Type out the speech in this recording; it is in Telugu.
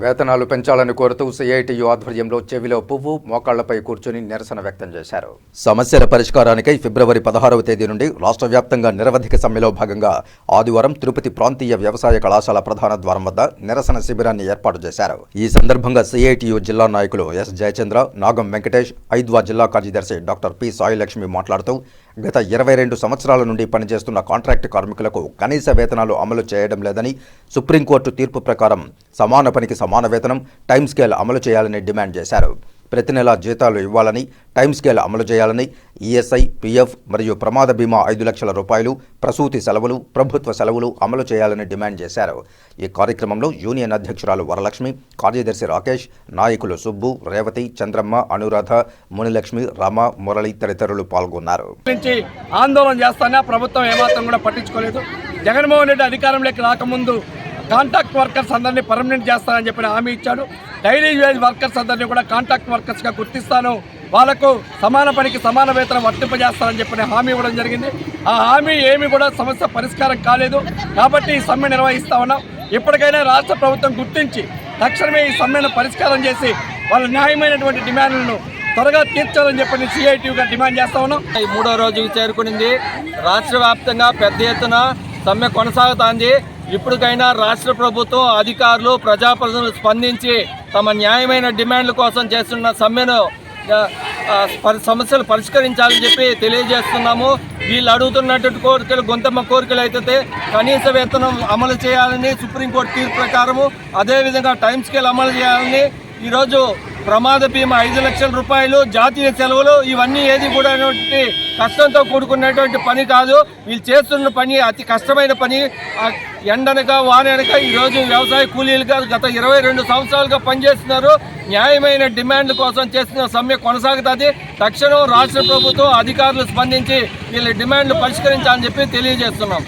వేతనాలు పెంచాలని కోరుతూ సిఐటియు ఆధ్వర్యంలో చెవిలో పువ్వు మోకాళ్ళపై కూర్చుని నిరసన వ్యక్తం చేశారు. సమస్యల పరిష్కారానికై ఫిబ్రవరి పదహారవ తేదీ నుండి రాష్ట్ర వ్యాప్తంగా నిరవధిక సమ్మెలో భాగంగా ఆదివారం తిరుపతి ప్రాంతీయ వ్యవసాయ కళాశాల ప్రధాన ద్వారం వద్ద నిరసన శిబిరాన్ని ఏర్పాటు చేశారు. ఈ సందర్భంగా సిఐటియు జిల్లా నాయకులు ఎస్. జయచంద్ర నాగం వెంకటేష్ ఐద్వా జిల్లా కార్యదర్శి డాక్టర్ పి. సాయిలక్ష్మి మాట్లాడుతూ గత ఇరవై రెండు సంవత్సరాల నుండి పనిచేస్తున్న కాంట్రాక్టు కార్మికులకు కనీస వేతనాలు అమలు చేయడం లేదని సుప్రీంకోర్టు తీర్పు ప్రకారం సమాన పనికి సమాన వేతనం టైం స్కేల్ అమలు చేయాలని డిమాండ్ చేశారు. ప్రతి నెల జీతాలు ఇవ్వాలని టైం స్కేల్ అమలు చేయాలని ఈఎస్ఐ పీఎఫ్ మరియు ప్రమాద బీమా ఐదు లక్షల రూపాయలు ప్రసూతి సెలవులు ప్రభుత్వ సెలవులు అమలు చేయాలని డిమాండ్ చేశారు. ఈ కార్యక్రమంలో యూనియన్ అధ్యక్షురాలు వరలక్ష్మి కార్యదర్శి రాకేష్ నాయకులు సుబ్బు రేవతి చంద్రమ్మ అనురాధ మునిలక్ష్మి రమ మురళి తదితరులు పాల్గొన్నారు. ఆందోళన చేస్తానా? ప్రభుత్వం ఏమాత్రం కూడా పట్టించుకోలేదు. జగన్మోహన్ రెడ్డి అధికారంలోకి రాకముందు కాంట్రాక్ట్ వర్కర్స్ అందరినీ పర్మనెంట్ చేస్తానని చెప్పిన హామీ ఇచ్చాడు. డైలీ వేజ్ వర్కర్స్ అందరినీ కూడా కాంట్రాక్ట్ వర్కర్స్గా గుర్తిస్తాను. వాళ్ళకు సమాన పనికి సమాన వేతనం వర్తింపజేస్తారని చెప్పిన హామీ ఇవ్వడం జరిగింది. ఆ హామీ ఏమి కూడా సమస్య పరిష్కారం కాలేదు. కాబట్టి ఈ సమ్మె నిర్వహిస్తా ఉన్నాం. ఇప్పటికైనా రాష్ట్ర ప్రభుత్వం గుర్తించి తక్షణమే ఈ సమ్మెను పరిష్కారం చేసి వాళ్ళ న్యాయమైనటువంటి డిమాండ్లను త్వరగా తీర్చాలని చెప్పి సిఐటీగా డిమాండ్ చేస్తా ఉన్నాం. ఈ మూడో రోజుకి చేరుకునింది. రాష్ట్ర వ్యాప్తంగా పెద్ద ఎత్తున సమ్మె కొనసాగుతోంది. ఇప్పటికైనా రాష్ట్ర ప్రభుత్వం అధికారులు ప్రజాప్రతినిధులు స్పందించి తమ న్యాయమైన డిమాండ్ల కోసం చేస్తున్న సమ్మెను సమస్యలు పరిష్కరించాలని చెప్పి తెలియజేస్తున్నాము. వీళ్ళు అడుగుతున్నటువంటి కోరికలు గొంతమ్మ కోరికలు అయితే కనీస వేతనం అమలు చేయాలని సుప్రీంకోర్టు తీర్పు ప్రకారము అదేవిధంగా టైం స్కేల్ అమలు చేయాలని ఈరోజు ప్రమాద బీమా ఐదు లక్షల రూపాయలు జాతీయ సెలవులు ఇవన్నీ ఏది కూడా కష్టంతో కూడుకున్నటువంటి పని కాదు. వీళ్ళు చేస్తున్న పని అతి కష్టమైన పని. ఎండనక వాననక ఈరోజు వ్యవసాయ కూలీలుగా గత ఇరవై రెండు సంవత్సరాలుగా పనిచేస్తున్నారు. న్యాయమైన డిమాండ్ కోసం చేస్తున్న సమ్మె కొనసాగుతుంది. తక్షణం రాష్ట్ర ప్రభుత్వం అధికారులు స్పందించి వీళ్ళ డిమాండ్లు పరిష్కరించాలని చెప్పి తెలియజేస్తున్నాం.